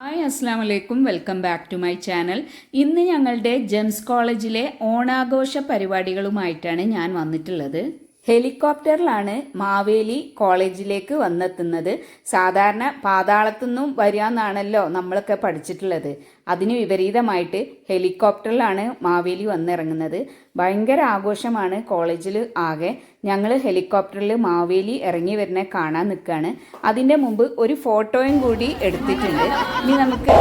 Hi അസ്സാം വലൈക്കും welcome back to my channel. ഇന്ന് ഞങ്ങളുടെ ജെംസ് കോളേജിലെ ഓണാഘോഷ പരിപാടികളുമായിട്ടാണ് ഞാൻ വന്നിട്ടുള്ളത്. ഹെലികോപ്റ്ററിലാണ് മാവേലി കോളേജിലേക്ക് വന്നെത്തുന്നത്. സാധാരണ പാതാളത്തുനിന്നും വരികയെന്നാണല്ലോ നമ്മളൊക്കെ പഠിച്ചിട്ടുള്ളത്. അതിന് വിപരീതമായിട്ട് ഹെലികോപ്റ്ററിലാണ് മാവേലി വന്നിറങ്ങുന്നത്. ഭയങ്കര ആഘോഷമാണ് കോളേജിൽ ആകെ. ഞങ്ങൾ ഹെലികോപ്റ്ററിൽ മാവേലി ഇറങ്ങി വരുന്ന കാണാൻ നിൽക്കുകയാണ് അതിന്റെ മുമ്പ് ഒരു ഫോട്ടോയും കൂടി എടുത്തിട്ടുണ്ട്. ഇനി നമുക്ക്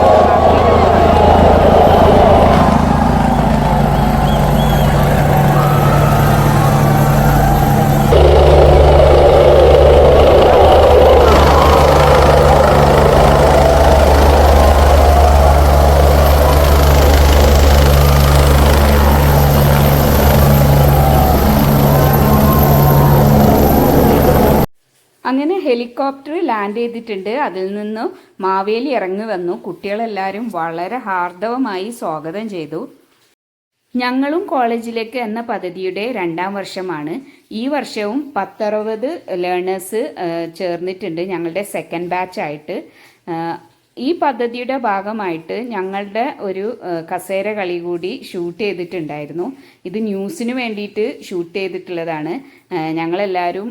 അങ്ങനെ ഹെലികോപ്റ്റർ ലാൻഡ് ചെയ്തിട്ടുണ്ട്. അതിൽ നിന്ന് മാവേലി ഇറങ്ങി വന്നു. കുട്ടികളെല്ലാവരും വളരെ ഹാർദവമായി സ്വാഗതം ചെയ്തു. ഞങ്ങളും കോളേജിലേക്ക് എന്ന പദ്ധതിയുടെ രണ്ടാം വർഷമാണ്. ഈ വർഷവും പത്തറുപത് ലേണേഴ്സ് ചേർന്നിട്ടുണ്ട് ഞങ്ങളുടെ സെക്കൻഡ് ബാച്ച് ആയിട്ട്. ഈ പദ്ധതിയുടെ ഭാഗമായിട്ട് ഞങ്ങളുടെ ഒരു കസേര കളി കൂടി ഷൂട്ട് ചെയ്തിട്ടുണ്ടായിരുന്നു. ഇത് ന്യൂസിന് വേണ്ടിയിട്ട് ഷൂട്ട് ചെയ്തിട്ടുള്ളതാണ്. ഞങ്ങളെല്ലാവരും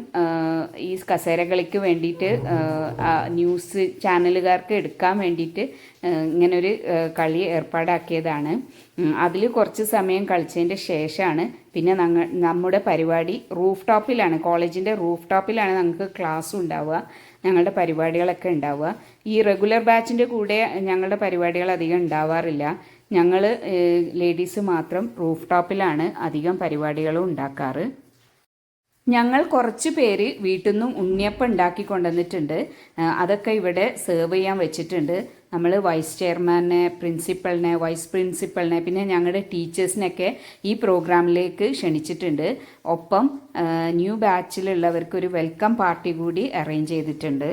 ഈ കസേര കളിക്ക് വേണ്ടിയിട്ട് ന്യൂസ് ചാനലുകാർക്ക് എടുക്കാൻ വേണ്ടിയിട്ട് ഇങ്ങനൊരു കളി ഏർപ്പാടാക്കിയതാണ്. അതിൽ കുറച്ച് സമയം കളിച്ചതിന്റെ ശേഷമാണ് പിന്നെ ഞങ്ങൾ നമ്മുടെ പരിപാടി റൂഫ് ടോപ്പിലാണ് കോളേജിന്റെ റൂഫ് ടോപ്പിലാണ് ഞങ്ങൾക്ക് ക്ലാസ് ഉണ്ടാവുക. ഞങ്ങളുടെ പരിപാടികളൊക്കെ ഉണ്ടാവുക. ഈ റെഗുലർ ബാച്ചിന്റെ കൂടെ ഞങ്ങളുടെ പരിപാടികൾ അധികം ഉണ്ടാവാറില്ല. ഞങ്ങൾ ലേഡീസ് മാത്രം റൂഫ് ടോപ്പിലാണ് അധികം പരിപാടികളും ഉണ്ടാക്കാറ്. ഞങ്ങൾ കുറച്ച് പേര് വീട്ടിൽ നിന്നും ഉണ്ണിയപ്പം ഉണ്ടാക്കി കൊണ്ടുവന്നിട്ടുണ്ട്. അതൊക്കെ ഇവിടെ സെർവ് ചെയ്യാൻ വെച്ചിട്ടുണ്ട്. നമ്മൾ വൈസ് ചെയർമാനെ പ്രിൻസിപ്പളിനെ വൈസ് പ്രിൻസിപ്പളിനെ പിന്നെ ഞങ്ങളുടെ ടീച്ചേഴ്സിനെയൊക്കെ ഈ പ്രോഗ്രാമിലേക്ക് ക്ഷണിച്ചിട്ടുണ്ട്. ഒപ്പം ന്യൂ ബാച്ചിലുള്ളവർക്ക് ഒരു വെൽക്കം പാർട്ടി കൂടി അറേഞ്ച് ചെയ്തിട്ടുണ്ട്.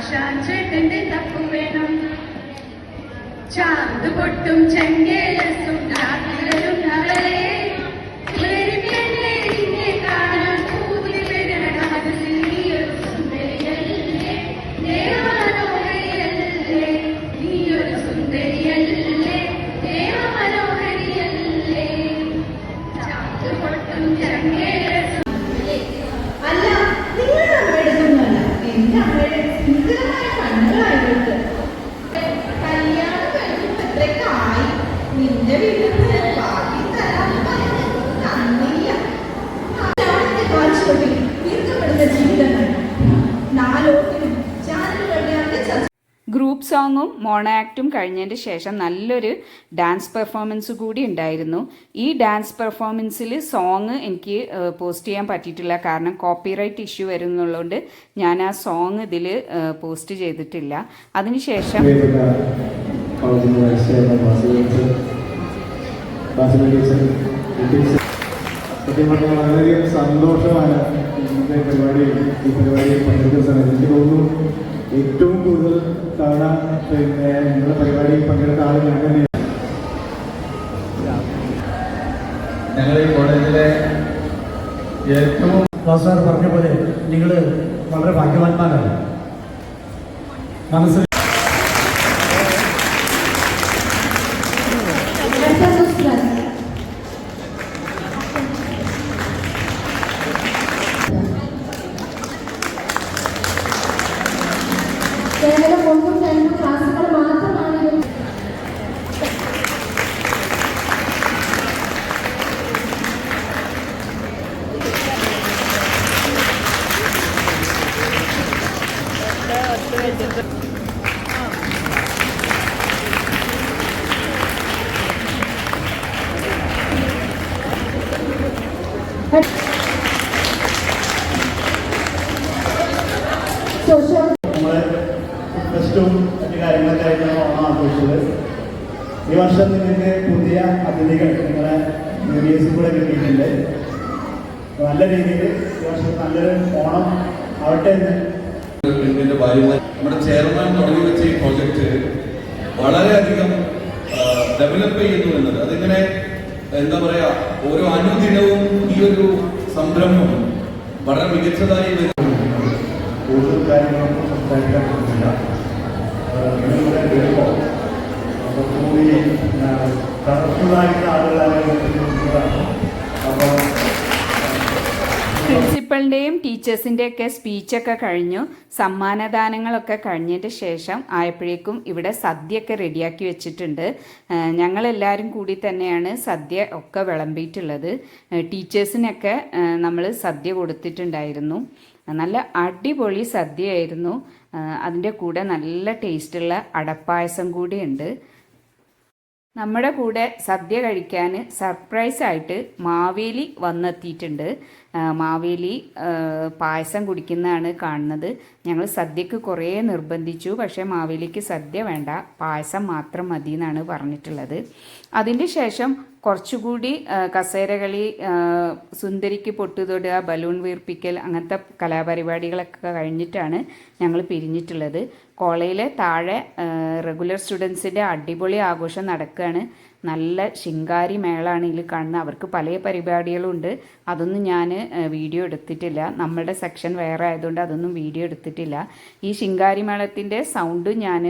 പിന്നെ ആശാ ചേട്ടന്റെ തപ്പു വേണം ചാന്ത് പൊട്ടും ചെങ്കേലസും രാത്രികളും നവലേ സോങ്ങും മോണോ ആക്റ്റും കഴിഞ്ഞതിന് ശേഷം നല്ലൊരു ഡാൻസ് പെർഫോമൻസ് കൂടി ഉണ്ടായിരുന്നു. ഈ ഡാൻസ് പെർഫോമൻസിൽ സോങ് എനിക്ക് പോസ്റ്റ് ചെയ്യാൻ പറ്റിയിട്ടില്ല. കാരണം കോപ്പിറൈറ്റ് ഇഷ്യൂ വരുന്നുള്ളതുകൊണ്ട് ഞാൻ ആ സോങ് ഇതിൽ പോസ്റ്റ് ചെയ്തിട്ടില്ല. അതിനുശേഷം സന്തോഷമാണ് ഇന്നത്തെ പരിപാടി. ഈ പരിപാടിയിൽ പങ്കെടുക്കുന്ന സമയത്ത് എനിക്ക് തോന്നുന്നു ഏറ്റവും കൂടുതൽ തവണ പിന്നെ നിങ്ങളുടെ പരിപാടിയിൽ പങ്കെടുത്ത ആൾ ഞാൻ തന്നെയാണ്. ഞങ്ങളുടെ ഈ കോളേജിലെ ഏറ്റവും സാർ പറഞ്ഞ പോലെ നിങ്ങൾ വളരെ ഭാഗ്യവാന്മാരാണ്. മനസ്സിൽ ഫെസ്റ്റും മറ്റു കാര്യങ്ങളൊക്കെ ആയിട്ടാണ് ഓണം ആഘോഷിച്ചത്. ഈ വർഷം നിങ്ങൾക്ക് പുതിയ അതിഥികൾ നിങ്ങളെ മീഡിയസിൽ കൂടെ കിട്ടിയിട്ടുണ്ട്. നല്ല രീതിയിൽ ഈ വർഷം നല്ലൊരു ഓണം ആവട്ടെ എന്ന് ഭാര്യമാർ നമ്മുടെ ചെയർമാൻ തുടങ്ങി വെച്ച ഈ പ്രോജക്റ്റ് വളരെയധികം ഡെവലപ്പ് ചെയ്യുന്നു എന്നത്. അതിങ്ങനെ എന്താ പറയാ ഓരോ അനുദിനവും ഈ ഒരു സംരംഭം വളരെ മികച്ചതായി കൂടുതൽ കാര്യങ്ങളൊന്നും സംസാരിക്കാൻ പറ്റില്ല. നിങ്ങളിവിടെ വരുമ്പോൾ കുറച്ചുകൂടി പ്രിൻസിപ്പളിന്റെയും ടീച്ചേഴ്സിന്റെയൊക്കെ സ്പീച്ചൊക്കെ കഴിഞ്ഞു. സമ്മാനദാനങ്ങളൊക്കെ കഴിഞ്ഞതിന്റെ ശേഷം ആയപ്പോഴേക്കും ഇവിടെ സദ്യയൊക്കെ റെഡിയാക്കി വെച്ചിട്ടുണ്ട്. ഞങ്ങളെല്ലാവരും കൂടി തന്നെയാണ് സദ്യ ഒക്കെ വിളമ്പിയിട്ടുള്ളത്. ടീച്ചേഴ്സിനൊക്കെ നമ്മൾ സദ്യ കൊടുത്തിട്ടുണ്ടായിരുന്നു. നല്ല അടിപൊളി സദ്യയായിരുന്നു. അതിന്റെ കൂടെ നല്ല ടേസ്റ്റുള്ള അടപ്പായസം കൂടിയുണ്ട്. നമ്മുടെ കൂടെ സദ്യ കഴിക്കാൻ സർപ്രൈസ് ആയിട്ട് മാവേലി വന്നെത്തിയിട്ടുണ്ട്. മാവേലി പായസം കുടിക്കുന്നതാണ് കാണുന്നത്. ഞങ്ങൾ സദ്യക്ക് കുറേ നിർബന്ധിച്ചു. പക്ഷേ മാവേലിക്ക് സദ്യ വേണ്ട. പായസം മാത്രം മതി എന്നാണ് പറഞ്ഞിട്ടുള്ളത്. അതിന്റെ ശേഷം കുറച്ചുകൂടി കസേരകളി സുന്ദരിക്ക് പൊട്ടുതൊടുക ബലൂൺ വീർപ്പിക്കൽ അങ്ങനത്തെ കലാപരിപാടികളൊക്കെ കഴിഞ്ഞിട്ടാണ് ഞങ്ങൾ പിരിഞ്ഞിട്ടുള്ളത്. കോളേജിലെ താഴെ റെഗുലർ സ്റ്റുഡൻസിന്റെ അടിപൊളി ആഘോഷം നടക്കുകയാണ് നല്ല ശിങ്കാരി മേളാണ് ഇതിൽ കാണുന്നത്. അവർക്ക് പല പരിപാടികളുണ്ട്. അതൊന്നും ഞാൻ വീഡിയോ എടുത്തിട്ടില്ല. നമ്മുടെ സെക്ഷൻ വേറെ ആയതുകൊണ്ട് അതൊന്നും വീഡിയോ എടുത്തിട്ടില്ല. ഈ ശിങ്കാരി മേളത്തിന്റെ സൗണ്ട് ഞാൻ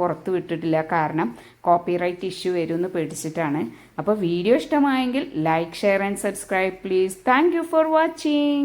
പുറത്ത് വിട്ടിട്ടില്ല. കാരണം കോപ്പിറൈറ്റ് ഇഷ്യൂ വരുമെന്ന് പേടിച്ചിട്ടാണ്. അപ്പോൾ വീഡിയോ ഇഷ്ടമായെങ്കിൽ like share and subscribe please. Thank for watching.